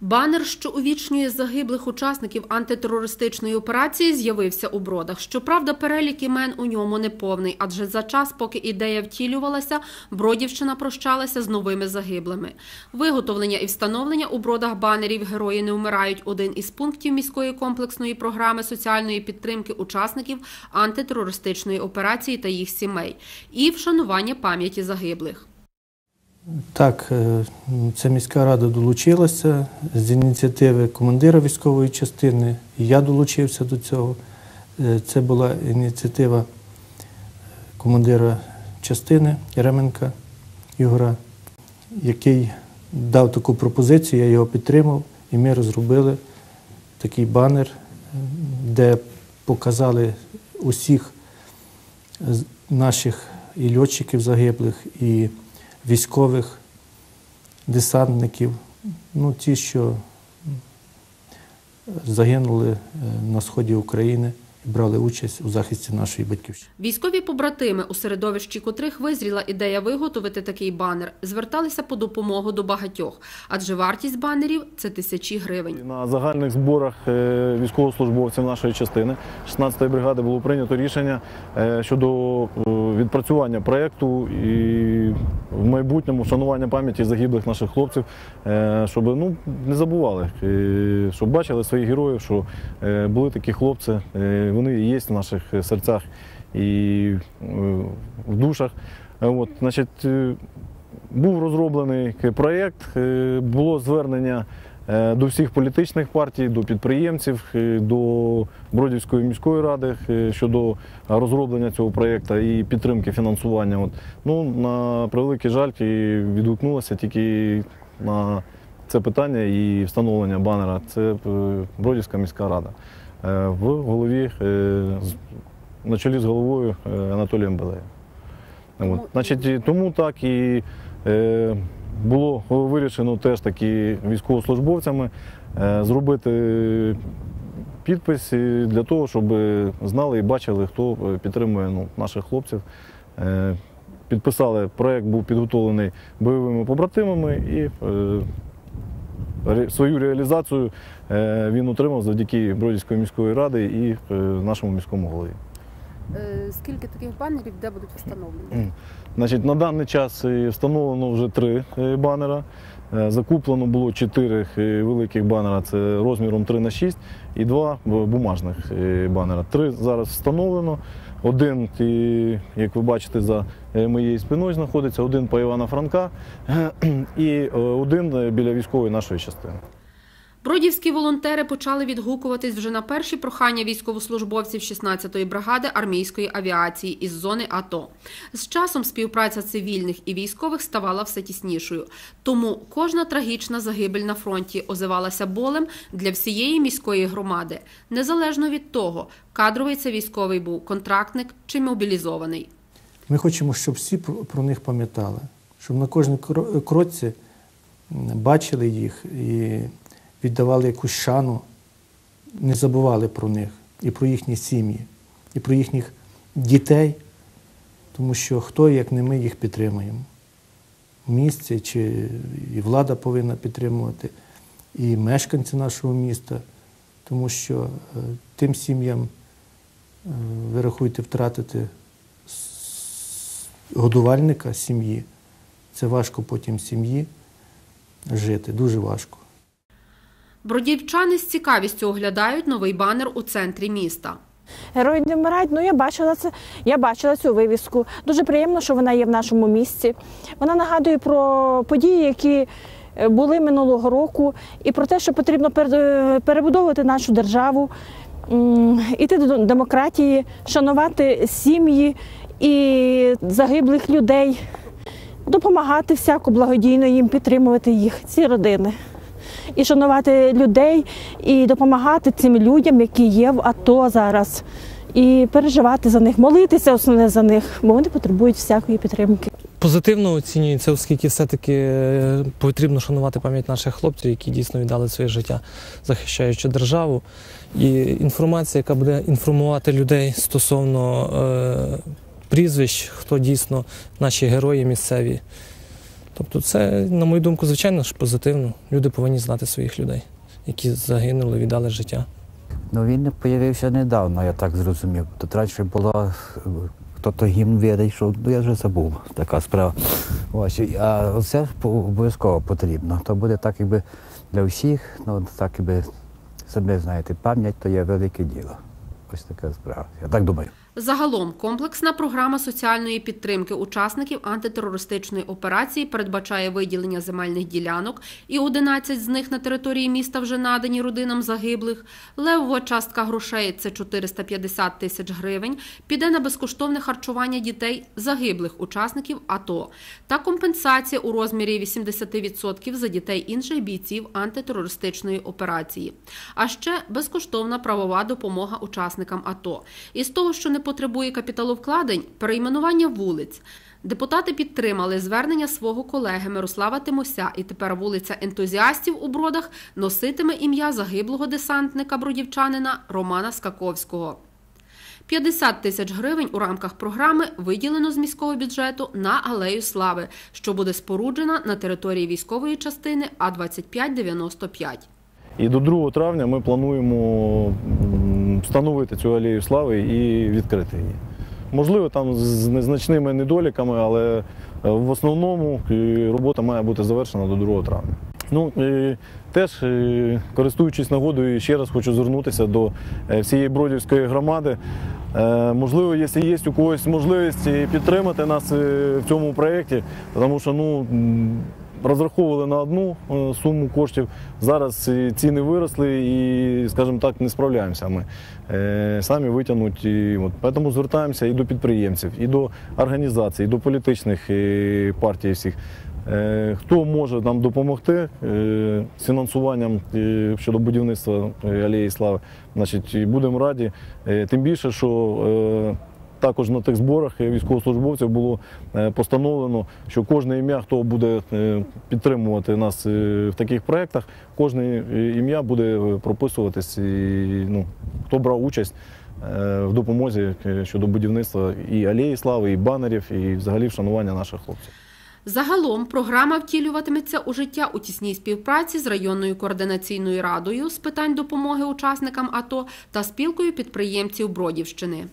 Банер, що увічнює загиблих учасників антитерористичної операції, з'явився у бродах. Щоправда, перелік імен у ньому не повний, адже за час, поки ідея втілювалася, Бродівщина прощалася з новими загиблими. Виготовлення і встановлення у бродах банерів Герої не вмирають один із пунктів міської комплексної програми соціальної підтримки учасників антитерористичної операції та їх сімей і вшанування пам'яті загиблих. Так, е, ця міська рада долучилася з ініціативи командира військової частини. Я долучився до цього. Е, Це була ініціатива командира частини Яременка Ігора, який дав таку пропозицію, я його підтримав, і ми розробили такий банер, е, де показали усіх наших і льотчиків загиблих, і військових, десантників, ну ті, що загинули е, на сході України брали участь у захисті нашої батьківщини. Військові побратими, у середовищі котрих визріла ідея виготовити такий банер, зверталися по допомогу до багатьох, адже вартість банерів це тисячі гривень. На загальних зборах е, військовослужбовців нашої частини 16-ї бригади було прийнято рішення е, щодо е, відпрацювання проєкту і в майбутньому вшанування пам'яті загиблих наших хлопців, щоб ну, не забували, щоб бачили своїх героїв, що були такі хлопці, вони є в наших серцях і е, в душах. Е, От, значить, е, був розроблений проєкт, е, було звернення е, до всіх політичних партій, до підприємців, е, до Бродівської міської ради е, щодо розроблення цього проєкту і підтримки фінансування. От. Ну, на превеликий жаль, відгукнулося тільки на це питання і встановлення банера. Це е, Бродівська міська рада. Е, В голові, е, на чолі з головою е, Анатолієм Белеєм. От. Значить, тому так і було вирішено теж таки військовослужбовцями зробити підпис для того, щоб знали і бачили, хто підтримує ну, наших хлопців. Підписали, проєкт був підготовлений бойовими побратимами і свою реалізацію е, він отримав завдяки Бродівської міської ради і е, нашому міському голові. Скільки таких банерів де будуть встановлені? Значить, на даний час е, встановлено вже три е, банера. Е, Закуплено було чотири е, великих банера, це розміром 3 на 6 і два бумажних е, банера. Три зараз встановлено. Один, як ви бачите, за е, моєю спиною знаходиться, один по Івана Франка і е, один е, біля військової нашої частини. Бродівські волонтери почали відгукуватись вже на перші прохання військовослужбовців 16-ї бригади армійської авіації із зони АТО. З часом співпраця цивільних і військових ставала все тіснішою. Тому кожна трагічна загибель на фронті озивалася болем для всієї міської громади, незалежно від того, кадровий це військовий був контрактник чи мобілізований. Ми хочемо, щоб всі про- них пам'ятали, щоб на кожній кро- кроці бачили їх і віддавали якусь шану, не забували про них і про їхні сім'ї, і про їхніх дітей, тому що хто, як не ми, їх підтримуємо. В місті чи і влада повинна підтримувати, і мешканці нашого міста, тому що е, тим сім'ям, е, ви рахуєте, втратити годувальника сім'ї, це важко потім сім'ї жити, дуже важко. Бродівчани з цікавістю оглядають новий банер у центрі міста. Герої не вмирають. Ну я бачила це. Я бачила цю вивіску. Дуже приємно, що вона є в нашому місті. Вона нагадує про події, які е, були минулого року, і про те, що потрібно перебудовувати нашу державу, іти до демократії, шанувати сім'ї і загиблих людей, допомагати всяко благодійно їм підтримувати їх, ці родини. І шанувати людей, і допомагати цим людям, які є в АТО зараз, і переживати за них, молитися основне за них, бо вони потребують всякої підтримки. Позитивно оцінюється, оскільки все-таки е, потрібно шанувати пам'ять наших хлопців, які дійсно віддали своє життя, захищаючи державу. І інформація, яка буде інформувати людей стосовно е, прізвищ, хто дійсно наші герої місцеві, Тобто, це, на мою думку, звичайно ж позитивно. Люди повинні знати своїх людей, які загинули, віддали життя. Ну він з'явився недавно, я так зрозумів. Тут раніше була е, хто-то гімн що ну я вже забув така справа. Ось, а це обов'язково потрібно. То буде так, якби для всіх, ну так якби самі знаєте, пам'ять то є велике діло. Ось така справа. Я так думаю. Загалом комплексна програма соціальної підтримки учасників антитерористичної операції передбачає виділення земельних ділянок, і 11 з них на території міста вже надані родинам загиблих. Левова частка грошей це 450 тисяч гривень. Піде на безкоштовне харчування дітей загиблих учасників АТО та компенсація у розмірі 80% за дітей інших бійців антитерористичної операції. А ще безкоштовна правова допомога учасникам АТО. Із того, що не потребує капіталовкладень, перейменування вулиць. Депутати підтримали звернення свого колеги Мирослава Тимося, і тепер вулиця ентузіастів у Бродах носитиме ім'я загиблого десантника бродівчанина Романа Скаковського. 50 тисяч гривень у рамках програми виділено з міського бюджету на алею слави, що буде споруджена на території військової частини А2595. І до 2 травня ми плануємо встановити цю алею слави і відкрити її. Можливо, там з незначними недоліками, але е, в основному е, робота має бути завершена до 2 травня. Ну, е, теж, користуючись нагодою, ще раз хочу звернутися до всієї Бродівської громади. Можливо, якщо є у когось можливість підтримати нас в цьому проєкті, тому що ну, розраховували на одну е, суму коштів. Зараз ціни виросли і, скажімо так, не справляємося ми е, самі витягнути. І тому звертаємося і до підприємців, і до організацій, і до політичних е, партій всіх. Хто може нам допомогти з фінансуванням щодо будівництва алеї слави, значить, будемо раді. Тим більше, що також на тих зборах е, військовослужбовців було е, постановлено, що кожне ім'я, хто буде е, підтримувати нас в таких проєктах, кожне ім'я буде прописуватись, і, ну, хто брав участь в допомозі щодо будівництва і алеї слави, і банерів, і взагалі вшанування наших хлопців. Загалом програма втілюватиметься у життя у тісній співпраці з районною координаційною радою з питань допомоги учасникам АТО та спілкою підприємців Бродівщини.